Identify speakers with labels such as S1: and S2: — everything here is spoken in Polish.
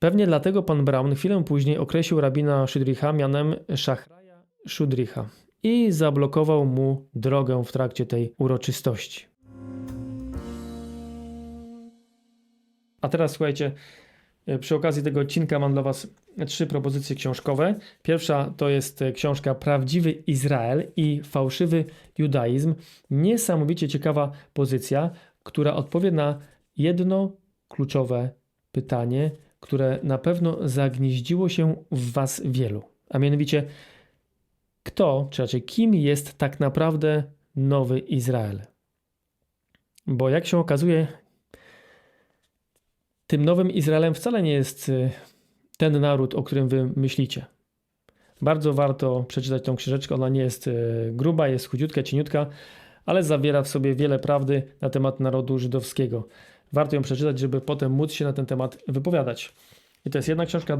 S1: Pewnie dlatego pan Brown chwilę później określił rabina Szydricha mianem Szachraja Szudricha i zablokował mu drogę w trakcie tej uroczystości. A teraz słuchajcie, e, przy okazji tego odcinka mam dla Was trzy propozycje książkowe. Pierwsza to jest e, książka Prawdziwy Izrael i fałszywy judaizm. Niesamowicie ciekawa pozycja, która odpowie na jedno kluczowe pytanie, które na pewno zagnieździło się w Was wielu. A mianowicie, kto, czy raczej kim jest tak naprawdę nowy Izrael? Bo jak się okazuje, tym nowym Izraelem wcale nie jest y, ten naród, o którym wy myślicie. Bardzo warto przeczytać tą książeczkę. Ona nie jest y, gruba, jest chudziutka, cieniutka, ale zawiera w sobie wiele prawdy na temat narodu żydowskiego. Warto ją przeczytać, żeby potem móc się na ten temat wypowiadać. I to jest jedna książka.